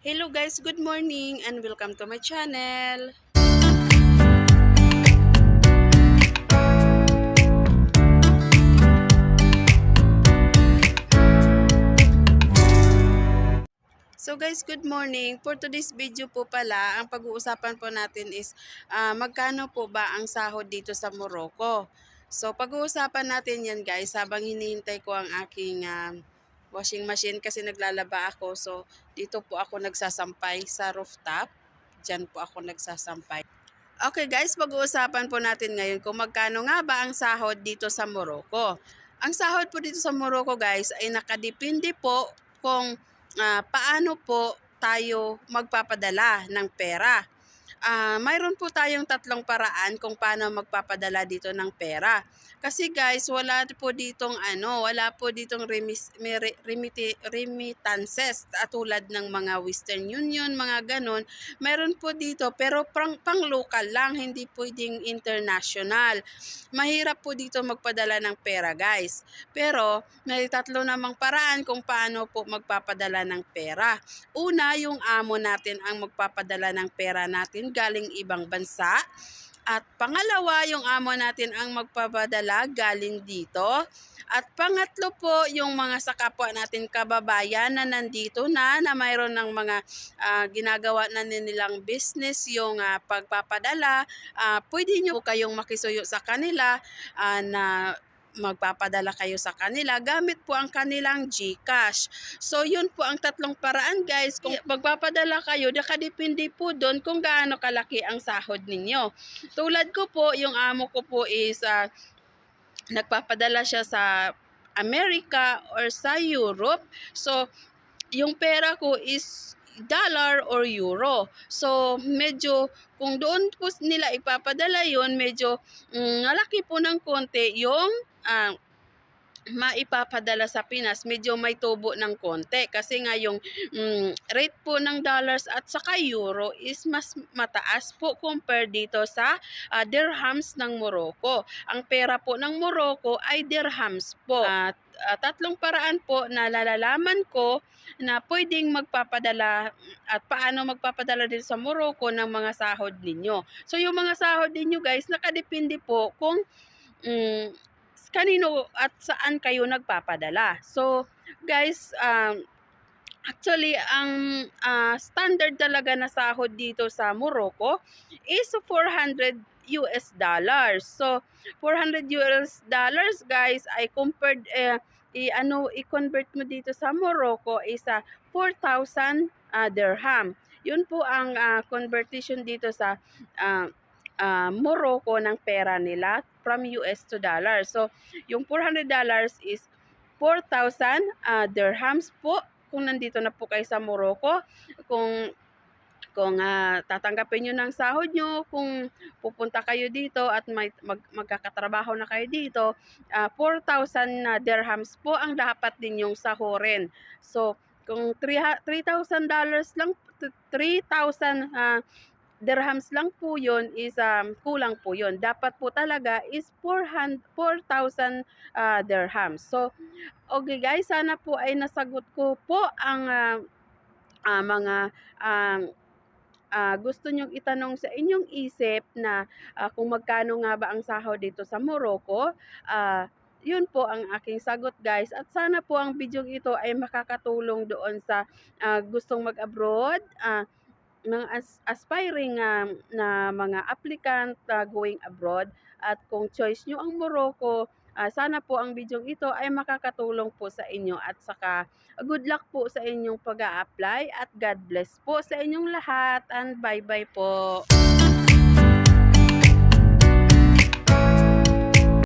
Hello guys, good morning and welcome to my channel. So guys, good morning. For today's video po pala, ang pag-uusapan po natin is ah, magkano po ba ang sahod dito sa Morocco. So pag-uusapan natin yan guys habang hinihintay ko ang aking ah, washing machine kasi naglalaba ako. So dito po ako nagsasampay sa rooftop. Diyan po ako nagsasampay. Okay guys, pag-uusapan po natin ngayon kung magkano nga ba ang sahod dito sa Morocco. Ang sahod po dito sa Morocco guys ay nakadepende po kung ah, paano po tayo magpapadala ng pera. Ah, mayroon po tayong tatlong paraan kung paano magpapadala dito ng pera. Kasi guys, wala po ditong ano, wala po ditong remis, remittances tulad ng mga Western Union, mga ganon. Meron po dito pero pang, pang local lang, hindi pwedeng international. Mahirap po dito magpadala ng pera guys. Pero may tatlo namang paraan kung paano po magpapadala ng pera. Una, yung amo natin ang magpapadala ng pera natin galing ibang bansa. At pangalawa, yung amo natin ang magpapadala galing dito. At pangatlo po, yung mga sa kapwa natin kababayan na nandito na, na mayroon ng mga ah, ginagawa na nilang business, yung ah, pagpapadala. Ah, pwede nyo kayong makisuyo sa kanila ah, na magpapadala kayo sa kanila gamit po ang kanilang GCash. So yun po ang tatlong paraan guys. Kung magpapadala kayo, nakadepende po doon kung gaano kalaki ang sahod ninyo. Tulad ko po, yung amo ko po is ah, nagpapadala siya sa Amerika or sa Europe. So yung pera ko is dollar or euro. So, medyo, kung doon po nila ipapadala yon medyo mm, malaki po ng konti yung ah, maipapadala sa Pinas, medyo may tubo ng konti. Kasi nga yung mm, rate po ng dollars at saka euro is mas mataas po compare dito sa ah, dirhams ng Morocco. Ang pera po ng Morocco ay dirhams po. At ah, tatlong paraan po na lalalaman ko na pwedeng magpapadala at paano magpapadala din sa Morocco ng mga sahod ninyo. So yung mga sahod ninyo guys, nakadepende po kung mm, kanino at saan kayo nagpapadala. So guys, um, Actually, ang ah, standard talaga na sahod dito sa Morocco is 400 US dollars. So, 400 US dollars, guys, ay compared eh, i ano i-convert mo dito sa Morocco is ah, 4,000 ah, dirham. Yun po ang ah, conversion dito sa ah, ah, Morocco ng pera nila from US to dollar. So, yung 400 dollars is 4,000 ah, dirhams po kung nandito na po kayo sa Morocco, kung kung ah, tatanggapin nyo ng sahod nyo, kung pupunta kayo dito at may, mag, magkakatrabaho na kayo dito, ah, 4,000 na dirhams po ang dapat ninyong sahurin. So, kung 3 3,000 dollars lang, 3,000 ah, dirhams lang po yun is um, kulang po yun. Dapat po talaga is 400 4,000 ah, dirhams. So, okay guys, sana po ay nasagot ko po ang ah, ah, mga ang ah, gusto nyong itanong sa inyong isip na ah, kung magkano nga ba ang sahod dito sa Morocco. Ah, yun po ang aking sagot guys at sana po ang video ito ay makakatulong doon sa ah, gustong mag-abroad ah, mga as- aspiring ah, na mga applicant ah, going abroad at kung choice nyo ang Morocco ah, sana po ang video ito ay makakatulong po sa inyo at saka good luck po sa inyong pag apply at God bless po sa inyong lahat and bye bye po.